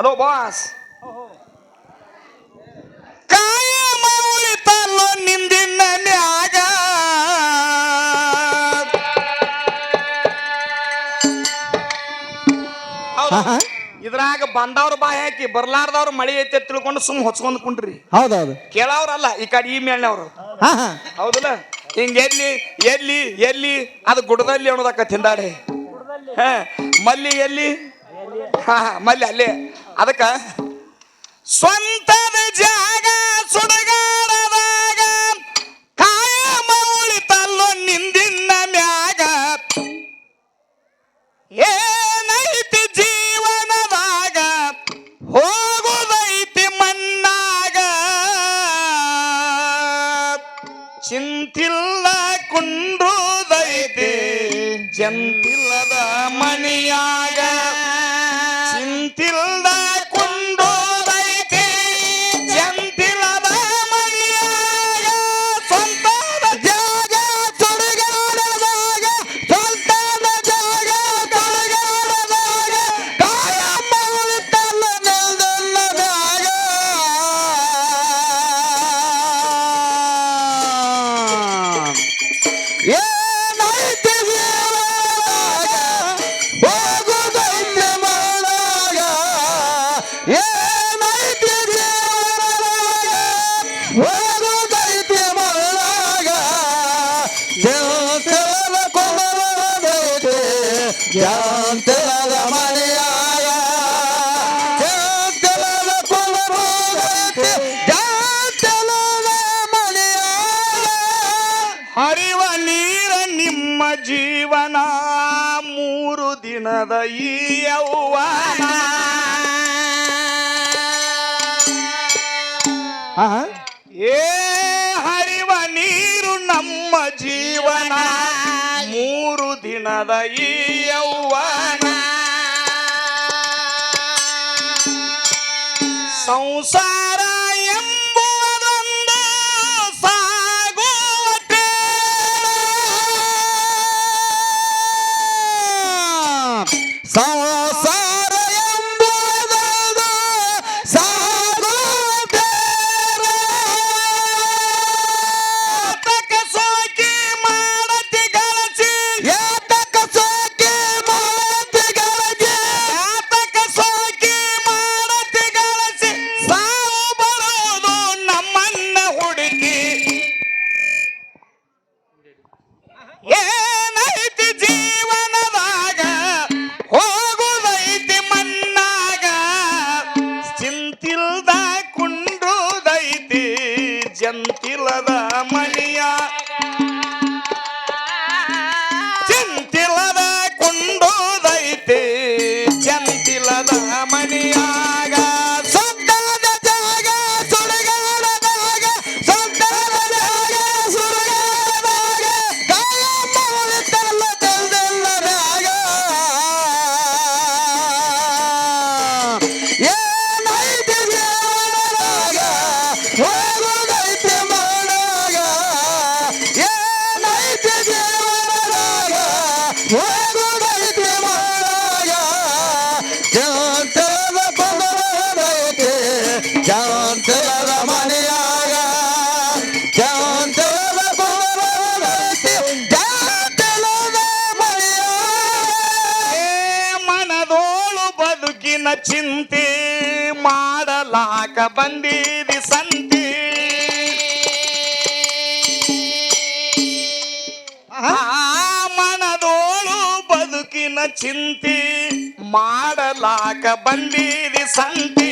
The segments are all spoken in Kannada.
ಹಲೋ ಬಾಸ್ ನಿಂದಿನ ಮ್ಯಾಗ. ಆಹಾ. ಇದ್ರಾಗ ಬಂದವ್ರ ಬಾಯಿ ಹಾಕಿ ಬರ್ಲಾರ್ದವ್ರು ಮಳಿ ಐತೆ ತಿಳ್ಕೊಂಡು ಸುಮ್ ಹೊಚ್ಕೊಂಡ್ ಕುಂಡ್ರಿ. ಹೌದೌದು ಕೇಳವ್ರಲ್ಲ ಈ ಕಡೆ ಈ ಹಾ ಹೌದಲ್ಲ? ಹಿಂಗ ಎಲ್ಲಿ ಎಲ್ಲಿ ಎಲ್ಲಿ ಅದು ಗುಡದಲ್ಲಿ ಅನ್ನೋದಕ್ಕ ತಿಂದಾಡಿ ಹ ಮಲ್ಲಿ ಎಲ್ಲಿ? ಹಾ ಹಾ, ಮಲ್ಲಿ ಅಲ್ಲೇ. ಅದಕ್ಕ ಸ್ವಂತ ಜಾಗ ಸುಡಗಾಡದಾಗ ಕಾಯಮ ತಲ್ಲೋ ನಿಂದಿನ ಮ್ಯಾಗ. ಏನೈತಿ ಜೀವನದಾಗ? ಹೋಗುದೈತಿ ಮಣ್ಣಾಗ. ಚಿಂತಿಲ್ಲ ಕುಂಡ್ರುದೈತಿ, ಜಂತಿಲ್ಲದ ಮಣಿಯಾಗ ಚಿಂತಿಲ್ಲ ಜೀವನ ಮೂರು ದಿನದ ಈ ಯೌವನ. ಏ ಹರಿವ ನೀರು ನಮ್ಮ ಜೀವನ ಮೂರು ದಿನದ ಈ ಯೌವನ. ಸಂಸಾರ ಸಂಸಾರ ಎಂಬುದೊಂದು ಸಾಗುವ ಸೋಕಿ ಮಾಡತಿ ಗಳಸಿ ಯಾತಕ ಸೋಕಿ ಮಾಡತಿ ಗಳಸಿ ಯಾತಕ ಸೋಕಿ ಮಾಡತಿ ಗಳಸಿ ಸಾವು ಬರುವುದು ನಮ್ಮನ್ನ ಹುಡುಕಿ. ಏನೈತಿ ಚಿಂತೆ ಮಾಡಲಾಕ ಬಂದಿರಿ ಸಂತಿ. ಆ ಮನದೋಳು ಬದುಕಿನ ಚಿಂತೆ ಮಾಡಲಾಕ ಬಂದಿರಿ ಸಂತಿ.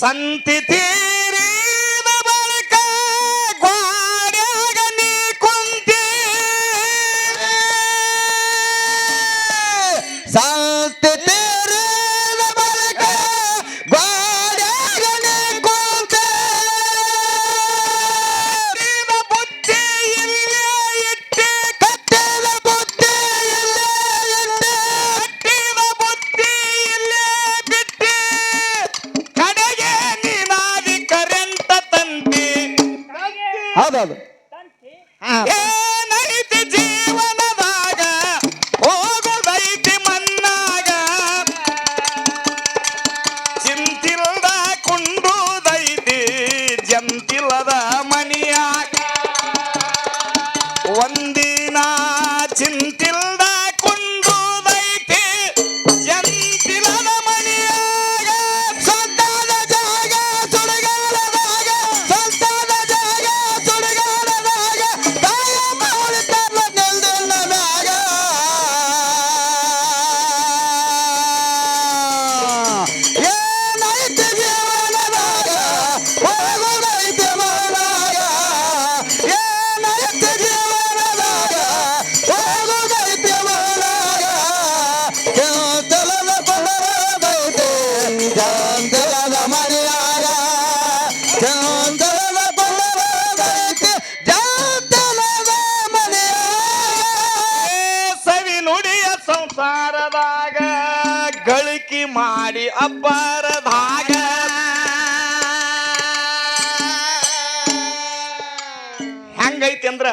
ಸಂತಿ ಹೌದೌದು. ಮಾಡಿ ಅಬ್ಬರದಾಗ. ಹೆಂಗೈತಿ ಅಂದ್ರ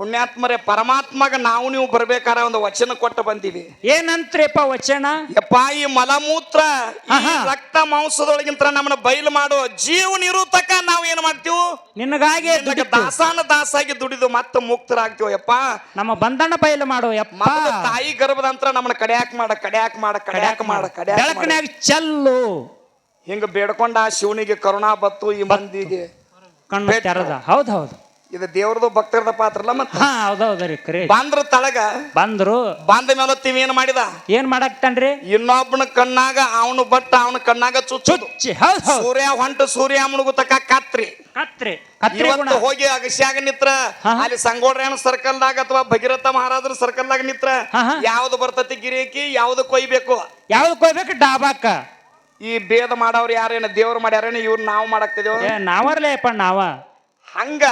ಪುಣ್ಯಾತ್ಮರೇ ಪರಮಾತ್ಮಗ ನಾವು ನೀವು ಬರ್ಬೇಕಾರ ಒಂದು ವಚನ ಕೊಟ್ಟು ಬಂದೀವಿ. ಏನಂತ್ರಿಪ್ಪ ವಚನ? ಯಪ್ಪ ಈ ಮಲಮೂತ್ರ ಈ ಆಹಾ. ರಕ್ತ ಮಾಂಸದೊಳಗಿಂತ ನಮ್ಮನ್ನ ಬಯಲು ಮಾಡೋ ಜೀವ ನಿರೂತಕ ನಾವು ಏನ್ ಮಾಡ್ತೀವಿ? ನಿನಗಾಗಿ ನಿನಗೆ ದುಡಿತು. ದಾಸಾನ ದಾಸಾಗಿ ದುಡಿದು ಮತ್ತೆ ಮುಕ್ತರಾಗ್ತೀವಿ ಯಪ್ಪ? ನಮ್ಮ ಬಂಧನ ಬಯಲು ಮಾಡು ಯಪ್ಪ. ಮೊದಲು ತಾಯಿ ಗರ್ಭದಂತ್ರ ನಮ್ಮನ್ನ ಕಡ್ಯಾಕ್ ಮಾಡ ಕಡ್ಯಾಕ್ ಮಾಡ ಕಡ್ಯಾಕ್ ಮಾಡ ಕಡ್ಯಾಕ್ ಮಾಡ. ಬೆಳಕನ್ಯಾಗ ಚೆಲ್ಲು. ಹಿಂಗ ಬೇಡ್ಕೊಂಡ ಆ ಶಿವನಿಗೆ ಕರುಣಾ ಬತ್ತು ಈ ಮಂದಿಗೆ. ಕಣ್ಣು ಬೆಟ್ಟ. ತೆರದ. ಹೌದ್ ಹೌದು. ಇದು ದೇವ್ರದ್ದು ಭಕ್ತರದ ಪಾತ್ರ ಅಲ್ಲ ಮತ್ತ? ಹಾ ಹೌದೌದ್ರಿ ಕರೆ ಬಂದ್ರ ತಳಗ ಬಂದ್ರು. ಬಂದ ಮೇಲೆ ಮೇಲತ್ತೀವಿ ಏನ್ ಮಾಡಿದ? ಏನ್ ಮಾಡಾಕ್ತಾನ್ರಿ ಇನ್ನೊಬ್ಬನ ಕಣ್ಣಾಗ ಅವನು ಬಟ್ಟ ಅವನ ಕಣ್ಣಾಗ ಚುಚ್ಚು ಚುಚ್ಚಿ ಹೌದ್ ಹೌದ್. ಸೂರ್ಯ ಹೊಂಟು ಸೂರ್ಯ ಮುಳುಗುತಕ ಕತ್ರಿ. ಕತ್ರಿ ಕತ್ರಿ ಗುಣ. ಇವತ್ತು ಹೋಗಿ ಅಗಸ್ಯಾಗ ನಿತ್ರ ಹಾ, ಹಾ. ಅಲ್ಲಿ ದಾಗ ಸರ್ಕಲ್ದಾಗ ಅಥವಾ ಭಗೀರಥ ಮಹಾರಾಜರ ಸರ್ಕಲ್ದಾಗ ನಿತ್ರ ಹಾ, ಹಾ. ಯಾವ್ದು ಬರ್ತತಿ ಗಿರೇಕಿ ಯಾವ್ದು ಕೊಯ್ಬೇಕು? ಯಾವ್ದು ಕೊಯ್ಬೇಕು? ಡಾಬಾಕ. ಈ ಭೇದ ಮಾಡವ್ರು ಯಾರೇನ ದೇವ್ರು ಮಾಡ್ಯಾರೇನು ಇವ್ರು ನಾವು ಮಾಡಾಕ್ತಿದೇವ ಏ ನಾವರ್ಲೇಪ್ಪ ನಾವ. ಹಂಗ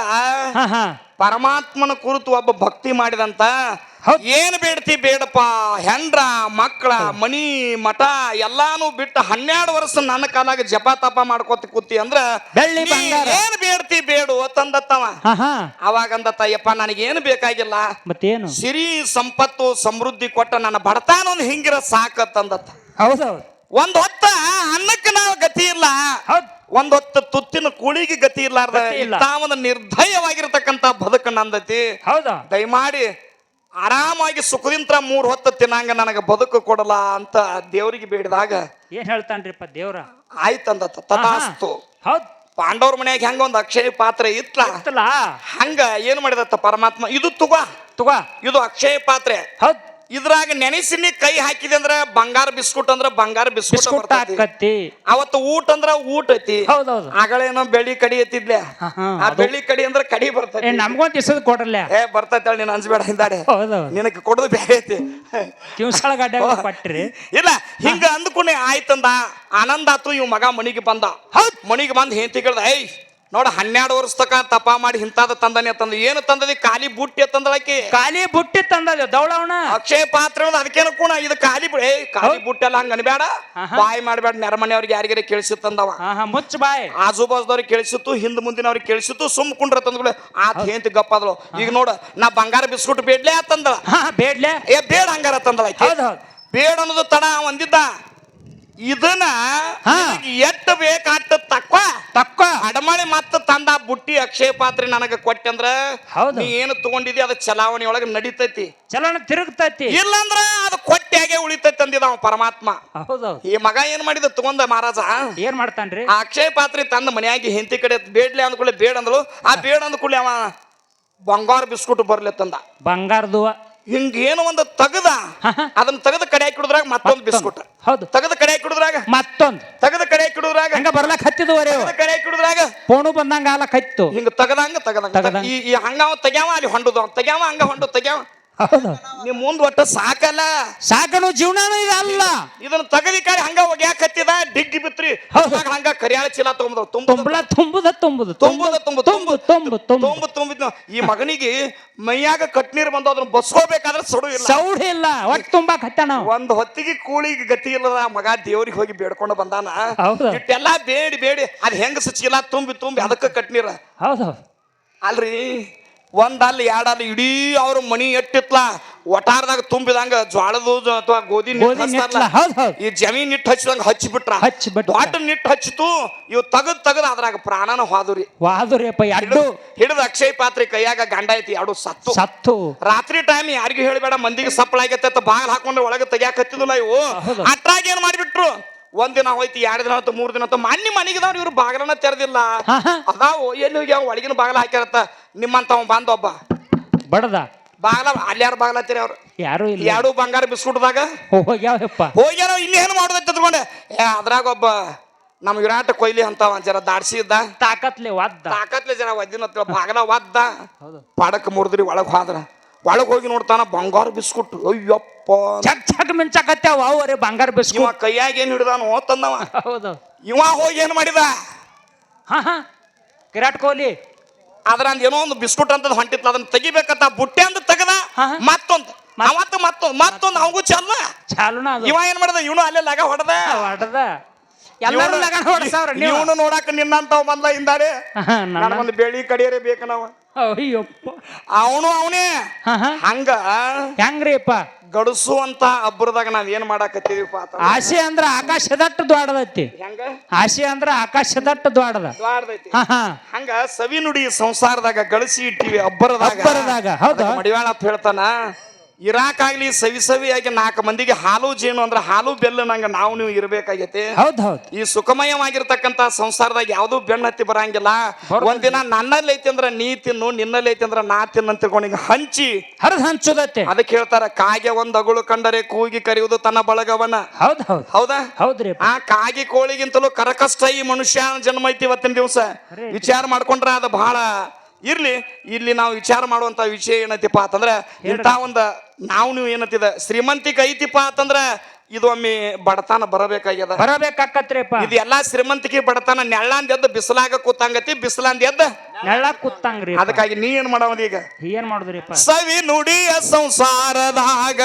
ಹಾ ಹಾ. ಪರಮಾತ್ಮನ ಕುರಿತು ಒಬ್ಬ ಭಕ್ತಿ ಮಾಡಿದಂತ ಹೌದ್. ಏನ್ ಬೇಡ್ತಿ ಬೇಡಪ್ಪ ಹೆಂಡ್ರ ಮಕ್ಕಳ ಮನಿ ಮಠ ಎಲ್ಲಾನು ಬಿಟ್ಟು ಹನ್ನೆರಡು ವರ್ಷ ನನ್ನ ಕಾಲಾಗ ಜಪ ತಪ ಮಾಡ್ಕೋತ ಕೂತಿ ಅಂದ್ರ ಬೆಳ್ಳಿ ನೀ ಬಂಗಾರ. ಏನ್ ಬೇಡ್ತಿ ಬೇಡು ತಂದತ್ತವ. ಹಾ ಹಾ. ಅವಾಗ ಅಂದತ್ತ ಯಪ್ಪ ನನಗೇನು ಬೇಕಾಗಿಲ್ಲ. ಮತ್ತೇನು? ಸಿರಿ ಸಂಪತ್ತು ಸಮೃದ್ಧಿ ಕೊಟ್ಟ ನನ್ನ ಬಡತಾನ ಒಂದು ಹಿಂಗಿರ ಸಾಕತ್ತಂದತ್ತ ಹೌದೌದು ಒಂದ್ ಹೊತ್ತ ಅನ್ನಕ್ಕೆ ನಾವು ಗತಿ ಇಲ್ಲ. ಹೌದ್. ಒಂದ್ ಹೊತ್ತ ತುತ್ತಿನ ಕೂಳಿಗೆ ಗತಿ ಇರ್ಲಾರ್ದ. ಗತಿ ಇಲ್ಲ. ಇಂಥ ಒಂದು ನಿರ್ಧಯವಾಗಿರ್ತಕ್ಕಂಥ ಬದುಕು ನಂದತಿ ಹೌದಾ? ದಯಮಾಡಿ ಆರಾಮಾಗಿ ಸುಖದಿಂತ್ರ ಮೂರ್ ಹೊತ್ತು ತಿನ್ನಂಗ ನನಗೆ ಬದುಕು ಕೊಡಲ್ಲ ಅಂತ ದೇವರಿಗೆ ಬೇಡಿದಾಗ ಏನ್ ಹೇಳ್ತಾನ್ರಿಪ್ಪ ದೇವ್ರ? ಆಯ್ತಂದ ತಥಾಸ್ತು. ಹೌದ್. ಪಾಂಡವ್ರ ಮನೆಯಾಗ ಹೆಂಗ ಒಂದ್ ಅಕ್ಷಯ ಪಾತ್ರೆ ಇತ್ಲ? ಗೊತ್ತಲ್ಲ ಹಂಗ ಏನ್ ಮಾಡಿದತ್ತ ಪರಮಾತ್ಮ? ಇದು ತುಗ. ತಗೋ. ಇದು ಅಕ್ಷಯ ಪಾತ್ರೆ. ಹೌದ್. ಇದ್ರಾಗ ನೆನೆಸಿನಿ ಕೈ ಹಾಕಿದೆ ಅಂದ್ರ ಬಂಗಾರ ಬಿಸ್ಕುಟ್ ಅಂದ್ರ ಬಂಗಾರ ಬಿಸ್ಕುಟ್ ಹಾಕತ್ತಿ. ಅವತ್ತು ಊಟ ಅಂದ್ರ ಊಟ ಐತಿ. ಹೌದೌದು. ಆಗಳೇನೋ ಬೆಳ್ಳಿ ಕಡಿ ಹಾ, ಆ ಬೆಳಿ ಬೆಳ್ಳಿ ಕಡಿ ಅಂದ್ರ ಕಡಿ ಏ ಬರ್ತೈತಿ ನಮ್ಗೊಂದ್ ದಿವಸದ ಕೊಡ್ರಲ್ಲ. ಏ ಬರ್ತೈತಿ ನೀನ್ ಅಂಜಬೇಡ ಹಿಂದಾಡೆ. ಹೌದೌದು. ನಿನಗೆ ಕೊಡೋದು ಬೇರೆ ಐತಿ. ಕಿಂಸಳ ಗಡ್ಡೆ ಕೊಟ್ರಿ. ಇಲ್ಲ ಹಿಂಗ ಅಂದ್ಕೊಂಡೆ ಆಯ್ತಂದ. ಆನಂದ ಆತು ಇವ್ ಮಗ ಮನಿಗೆ ಬಂದ. ಹೌದ್. ಮನಿಗೆ ಬಂದ್ ಹೆಂಡತಿ ಕೇಳ್ದ ಏಯ್ ನೋಡ ಹನ್ನೆರಡು ವರ್ಷ ತಕ ತಪ ಮಾಡಿ ಹಿಂತಾದ ತಂದನೆ ತಂದ. ಏನು ತಂದದಿ? ಖಾಲಿ ಬುಟ್ಟಿ ತಂದಳಕಿ ಖಾಲಿ ಬುಟ್ಟಿ ತಂದದ ದೌಳವಣ ಅಕ್ಷಯ ಪಾತ್ರ ಅದಕ್ಕೇನು ಕೂಡ ಇದು ಖಾಲಿ ಕಾಲಿ ಏಯ್ ಖಾಲಿ ಬುಟ್ಟಿ ಎಲ್ಲ ಹಂಗ ಅನ್ಬೇಡ. ಬಾಯಿ ಮಾಡ್ಬೇಡ ನೆರಮನೆಯವ್ರಿಗೆ ಯಾರಿಗಾರ ಕೇಳಿಸಿ ತಂದವ. ಮುಚ್ಚ ಬಾಯ್. ಆಜು ಬಾಜುದವ್ರಿಗೆ ಕೇಳಿಸಿತ್ತು ಹಿಂದ್ ಮುಂದಿನವ್ರಿಗೆ ಕೇಳಿಸಿತ್ತು ಸುಮ್ ಕುಂಡ್ರ ತಂದ್ಬಿಡ. ಆತ್ ಹೆಂತಿ ಗಪ್ಪಾದಳು ಈಗ ನೋಡ ನಾ ಬಂಗಾರ ಬಿಸ್ಕುಟ್ ಬೇಡ್ಲೇ ತಂದಳ. ಹಾ ಬೇಡ್ಲೆ. ಏ ಬೇಡ ಹಂಗಾರ ತಂದಳ ಬೇಡ ಅನ್ನೋದು ತಡ ಅವ ಅಂದಿದ್ದ ಇದನ್ನ ಹಾ. ಬೇಕಾಟ ತಕ್ವ ತಕ್ಕ? ಅಡಮಳೆ ಮತ್ತ ತಂದ ಬುಟ್ಟಿ ಅಕ್ಷಯ ಪಾತ್ರೆ ನನಗ ಕೊಟ್ಟಂದ್ರ ಹೌದು. ನೀ ಏನು ತಗೊಂಡಿದಿ ಅದ ಚಲಾವಣೆ ಒಳಗ ನಡೀತೈತಿ. ಚಲನ ತಿರುಗ್ತೈತಿ. ಇಲ್ಲಂದ್ರ ಅದು ಕೊಟ್ಟಿಯಾಗೆ ಉಳಿತೈತಿ ಅಂದಿದ ಅವ ಪರಮಾತ್ಮ. ಹೌದೌದು. ಈ ಮಗ ಏನ್ ಮಾಡಿದ ತಗೊಂಡ ಮಹಾರಾಜ? ಏನ್ ಮಾಡ್ತಾನ್ರಿ? ಆ ಅಕ್ಷಯ ಪಾತ್ರೆ ತಂದ ಮನೆಯಾಗಿ ಹೆಂಡತಿ ಕಡೆ ಬೇಡ್ಲಿ ಅಂದ್ಕೊಳ್ಳೆ ಬೇಡ ಅಂದಳು ಆ ಬೇಡ ಅಂದ್ಕೊಳ್ಳೆ ಅವ ಬಂಗಾರ ಬಿಸ್ಕುಟ್ ಬರ್ಲಿ ತಂದ. ಬಂಗಾರದು ಹಿಂಗ ಏನೋ ಒಂದು ತಗದ. ಅದನ್ನ ತೆಗೆದ ಕಡೆ ಹಾಕಿಡುದ್ರಾಗ ಮತ್ತೊಂದು ಬಿಸ್ಕುಟ್. ಹೌದು. ತೆಗೆದ ಕಡೆ ಹಾಕಿಡುದ್ರಾಗ ಮತ್ತೊಂದು. ತೆಗೆದ ಕಡೆ ಹಾಕಿಡುದ್ರಾಗ ಹಂಗ ಬರ್ಲಾಕ್ ಹತ್ತಿದವರೇ ಕಡೆ ಹಾಕಿಡುದ್ರಾಗ ಪೋಣು ಬಂದಂಗ ಆಲಕ್ ಹತ್ತು ಹಿಂಗ ತಗದಂಗ ತಗದಂಗ. ಈ ಹಂಗಾವ ತೆಗ್ಯಾವ ಅಲ್ಲಿ ಹೊಂಡುದ ತೆಗ್ಯಾವ ಹಂಗ ಹೊಂಡು ತೆಗ್ಯಾವ. ಹೌದು ನೀ ಮುಂದ್ ಒಟ್ಟ ಸಾಕಲ್ಲ. ಸಾಕನು ಜೀವನಾನ ಇದಲ್ಲ ಇದನ್ನ ತಗದಿ ಕಾಡಿ ಹಂಗ ಒಗ್ಯಾಕ ಹತ್ತಿದ ಡಿಗ್ಗಿ ಬಿತ್ರಿ ಹೌದು. ಹಂಗ ಕರಿಯಾಳ ಚೀಲ ತಗೊಂಬದ ತುಂಬ ತುಂಬಳ ತುಂಬುದ ತುಂಬುದು ತುಂಬುದ ತುಂಬ ತುಂಬು ತುಂಬು ತುಂಬು ತುಂಬ ತುಂಬಿದ್ನ ಈ ಮಗನಿಗೆ ಮೈಯಾಗ ಕಟ್ನೀರ್ ಬಂದು ಅದನ್ನ ಬಸ್ಕೋಬೇಕಾದ್ರೆ ಸುಡು ಇಲ್ಲ. ಸೌಡ್ ಇಲ್ಲ. ಒಟ್ಟು ತುಂಬಾ ಕಟ್ಟಣ. ಅವ. ಒಂದ್ ಹೊತ್ತಿಗೆ ಕೂಳಿಗೆ ಗತಿ ಇಲ್ಲದ ಆ ಮಗ ದೇವ್ರಿಗೆ ಹೋಗಿ ಬೇಡ್ಕೊಂಡು ಬಂದಾನ. ಹೌದು. ಇಟ್ಟೆಲ್ಲಾ ಬೇಡಿ ಬೇಡಿ. ಅದ್ ಹೆಂಗಸ ಚೀಲ ತುಂಬಿ ತುಂಬಿ ಅದಕ್ಕ ಕಟ್ನೀರ. ಹೌದು ಹೌದು. ಅಲ್ರಿ? ಒಂದಲ್ಲ ಎರಡಲ್ಲ ಇಡೀ ಅವ್ರ ಮನಿ ಎಟ್ಟಿತ್ಲ. ಒಟಾರದಾಗ ತುಂಬಿದಂಗ ಜ್ವಾಳದು ಅಥವಾ ಗೋಧಿ ನಿಟ್ಟು ಗೋಧಿ ಹಚ್ತಾರಲ್ಲ, ಹೌದ್ ಹೌದ್. ಈ ಜಮೀನ್ ನಿಟ್ಟು ಹಚ್ಚಿದಂಗ ಹಚ್ಚಿಬಿಟ್ರ ಹಚ್ಚಿಬಿಟ್ರ. ದೊಡ್ಡ ನಿಟ್ಟು ಹಚ್ಚಿತು ಇವ್ ತಗದ್ ತಗದ್ ಅದ್ರಾಗ ಪ್ರಾಣನ ಹಾದುರಿ ವಾದುರಿಯಪ್ಪ ಎರಡು ಹಿಡಿದ ಅಕ್ಷಯ ಪಾತ್ರೆ ಕೈಯಾಗ ಗಂಡ ಐತಿ ಎರಡು ಸತ್ತು. ಸತ್ತು. ರಾತ್ರಿ ಟೈಮ್ ಯಾರಿಗೂ ಹೇಳಬೇಡ ಮಂದಿಗೆ ಸಪ್ಪಳ ಆಗೈತೆ ಅಂತ ಬಾಗಿಲು ಹಾಕೊಂಡು ಒಳಗೆ ತೆಗಿಯಾಕ ಹತ್ತಿದಿಲ್ಲ ಇವು. ಹೌದು. ಅಟ್ರಾಗ ಏನ್ ಮಾಡಿಬಿಟ್ರು? ಒಂದ್ ದಿನ ಹೋಯ್ತು ಎರಡು ದಿನ ಆಯ್ತು ಮೂರ್ ದಿನ ಆಯ್ತು ಮನ್ನಿ ಮನೆಗಿದವ್ರು ಇವ್ರು ಬಾಗಿಲನ್ನ ತೆರೆದಿಲ್ಲ. ಹಾ, ಅದಾವು ಎಲ್ಲಿ ಹೋಗ್ಯಾವ ಒಳಗಿನ ಬಾಗಿಲ ಹಾಕ್ಯಾರತ್ತ. ನಿಮ್ಮಂತವ ಬಂದ ಒಬ್ಬ ಬಡದ? ಬಾಗ್ಲ ಅಲ್ಲಿ ಯಾರು ಬಾಗ್ಲತ್ತೀರಿ ಅವ್ರು? ಯಾರು ಇಲ್ಲ. ಎರಡು ಬಂಗಾರ ಬಿಸ್ಕುಟ್ದಾಗ? ಹೋಗ್ಯಾವಪ್ಪ ಹೋಗ್ಯಾರ ಇನ್ನೇನು ಮಾಡೋದೈತೆ ತಗೊಂಡೆ ಏ ಅದ್ರಾಗ ಒಬ್ಬ ನಮ್ ವಿರಾಟ್ ಕೊಹ್ಲಿ ಅಂತ ಜರ ದಾಡ್ಸಿ ಇದ್ದ. ತಾಕತ್ಲೆ ಒದ್ದ. ತಾಕತ್ಲೆ ಜನ ಒದ್ದಿನ ಬಾಗ್ಲ ಒದ್ದ. ಪಡಕ್ ಮುರಿದ್ರಿ ಒಳಗೆ ಹೋದ್ರ. ಒಳಗೆ ಹೋಗಿ ನೋಡ್ತಾನ ಬಂಗಾರ ಬಿಸ್ಕುಟ್. ಅಯ್ಯಪ್ಪ. ಚಕ್ ಚಕ್ ಮಿಂಚಾಕತ್ಯಾವ ಅವರೇ ಬಂಗಾರ ಇವ ಬಿಸ್ಕುಟ್ ಕೈಯಾಗ ಏನ್ ಹಿಡ್ದಾನು ತಂದವ. ಹೌದು. ಇವ ಹೋಗಿ ಏನ್ ಮಾಡಿದ? ಹಾ ಹಾ. ವಿರಾಟ್ ಕೊಹ್ಲಿ. ಅದ್ರ ಅಂದ್ ಏನೋ ಒಂದು ಬಿಸ್ಕುಟ್ ಅಂತ ಹೊಂಟಿತ್ತು ಅದನ್ನ ತೆಗಿಬೇಕಂತ ಬುಟ್ಟೆ ಅಂತ ತೆಗದ ಮತ್ತೊಂದು ಅವತ್ತು ಮತ್ತೊಂದು ಮತ್ತೊಂದ್ ಅವಂಗೂ ಚಲ್ಲ ಚಾಲುನ ಇವ ಏನ್ ಮಾಡ್ದ ಇವನು ಅಲ್ಲೇ ಲಗ ಹೊಡೆದ. ಹೊಡೆದ. ಎಲ್ಲರೂ ಲಗ ಹೊಡ್ಸಾವ್ರ ಇವನು ನೋಡಾಕ ನಿನ್ನಂತವ್ ಬಂದ ಇಂದಾರೆ ನನಗೊಂದು ಬೆಳಿ ಕಡಿಯರೆ ಬೇಕು ನಾವು. ಅಯ್ಯಪ್ಪ. ಅವನು ಅವನೇ. ಹಂಗ. ಹೆಂಗ್ರಿಪ್ಪ ಗಡಸು ಅಂತ ಅಬ್ಬರದಾಗ ನಾವ್ ಏನ್ ಮಾಡಾಕತ್ತೀವಿಪ್ಪ ಅಂತ ಆಸೆ ಅಂದ್ರ ಆಕಾಶದಟ್ಟು ದ್ವಾಡದೈತಿ. ಹೆಂಗ? ಆಸೆ ಅಂದ್ರ ಆಕಾಶದಟ್ಟು ದ್ವಾಡದ. ದ್ವಾರದೈತಿ. ಹಾ ಹಾ. ಹಂಗ ಸವಿ ನುಡಿ ಸಂಸಾರದಾಗ ಗಳಿಸಿ ಇಟ್ಟಿವಿ ಅಬ್ಬರದಾಗ. ಅಬ್ಬರದಾಗ, ಹೌದು. ಮಡಿವಾಳ ಅಂತ ಹೇಳ್ತಾನ ಇರಾಕಾಗ್ಲಿ ಸವಿ ಸವಿಯಾಗಿ ನಾಲ್ಕು ಮಂದಿಗೆ ಹಾಲು ಜೇನು ಅಂದ್ರೆ ಹಾಲು ಬೆಲ್ಲ ನಂಗ ನಾವು ನೀವು ಇರಬೇಕಾಗೈತಿ. ಹೌದು ಹೌದ್. ಈ ಸುಖಮಯವಾಗಿರ್ತಕ್ಕಂತ ಸಂಸಾರದಾಗ ಯಾವ್ದು ಬೆನ್ನ ಹತ್ತಿ ಬರಂಗಿಲ್ಲ. ಒಂದಿನ ನನ್ನಲ್ಲಿ ಐತಿ ಅಂದ್ರೆ ನೀ ತಿನ್ನು ನಿನ್ನಲ್ಲಿ ಐತಿ ಅಂದ್ರೆ ನಾ ತಿನ್ನು ಅಂತ ಹಂಚಿ. ಹರಿದ ಹಂಚುದತ್ತೆ. ಅದಕ್ಕೆ ಹೇಳ್ತಾರ ಕಾಗೆ ಒಂದ್ ಅಗುಳು ಕಂಡರೆ ಕೂಗಿ ಕರೆಯುವುದು ತನ್ನ ಬಳಗವನ ಹೌದ್ ಹೌದ್. ಹೌದಾ? ಹೌದ್ರಿ ಆ ಕಾಗಿ ಕೋಳಿಗಿಂತಲೂ ಕರಕಷ್ಟ ಈ ಮನುಷ್ಯ ಜನ್ಮ ಐತಿ ಇವತ್ತಿನ ದಿವಸ. ವಿಚಾರ ಮಾಡ್ಕೊಂಡ್ರ ಅದು ಬಹಳ ಇರ್ಲಿ ಇಲ್ಲಿ ನಾವು ವಿಚಾರ ಮಾಡುವಂತ ವಿಷಯ ಏನೈತಿಪ್ಪ ಅಂತಂದ್ರೆ ಇಂಥ ಒಂದ ನಾವು ನೀವು ಏನತ್ತಿದ ಶ್ರೀಮಂತಿಕ ಐತಿಪ್ಪ ಅಂತಂದ್ರ ಇದೊಮ್ಮೆ ಒಮ್ಮೆ ಬಡತನ ಬರಬೇಕಾಗ್ಯದ. ಬರಬೇಕಾಕತ್ರಿಪ್ಪ. ಇದು ಎಲ್ಲಾ ಶ್ರೀಮಂತಿಕೆ ಬಡತನ ನೆಳ್ಳಂದ ಎದ್ದು ಬಿಸಿಲಾಗ ಕೂತಂಗತಿ ಬಿಸಿಲಾಂದ ಎದ್ದ ನೆಳ್ಳ ಕೂತಂಗ್ರಿ ಅದಕ್ಕಾಗಿ ನೀ ಏನ್ ಮಾಡವನ ಈಗ? ಏನ್ ಮಾಡುದ್ರಿಪ್ಪ? ಸವಿ ನುಡಿಯ ಸಂಸಾರದಾಗ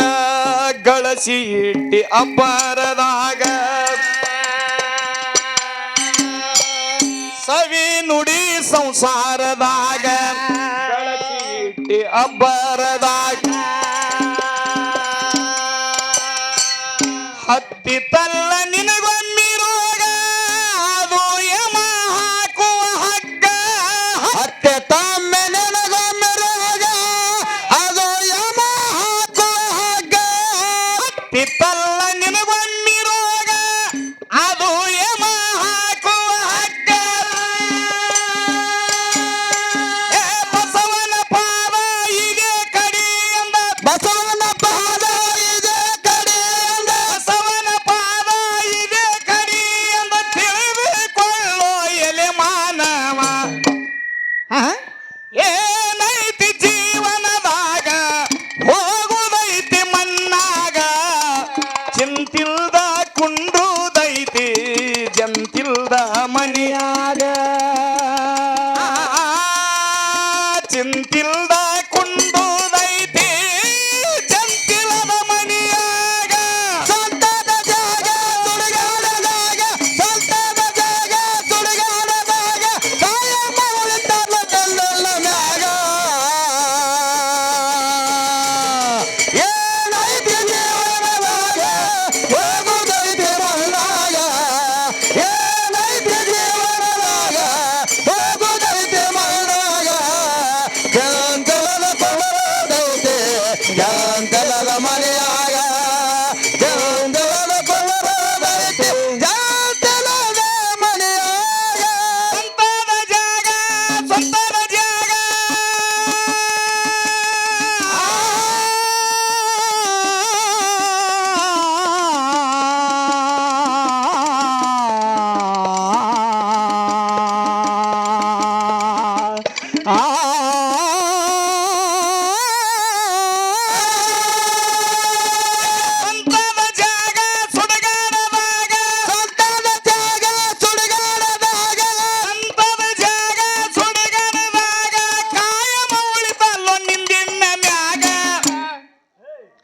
ಗಳಸಿ ಇಟ್ಟಿ ಅಬ್ಬರದಾಗ. ಸವಿ ನುಡಿ ಸಂಸಾರದಾಗ ಗಳಸಿ ಇಟ್ಟಿ ಅಬ್ಬರದಾಗ. ಹತ್ತಿ ತಲ್ಲ ನಿನಗೊಮ್ಮಿರೋಗ ಅದು ಯಮ ಹಾಕುವ ಹಗ್ಗ. ಹತ್ತೆ ತಮ್ಮೆ ನನಗೊಮ್ಮೆ ರೋಗ, ಅದು ಯಮ ಹಾಕುವ ಹಗ್ಗ. ಹತ್ತಿ ತಲ್ಲ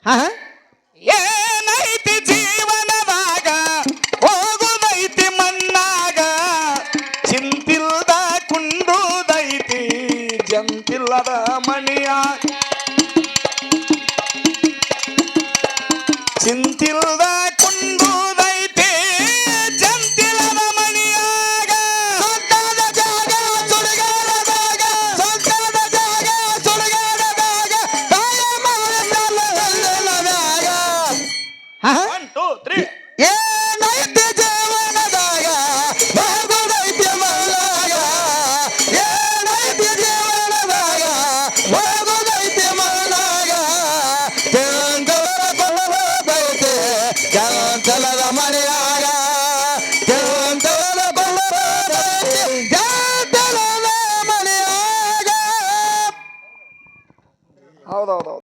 ಏನೈತಿ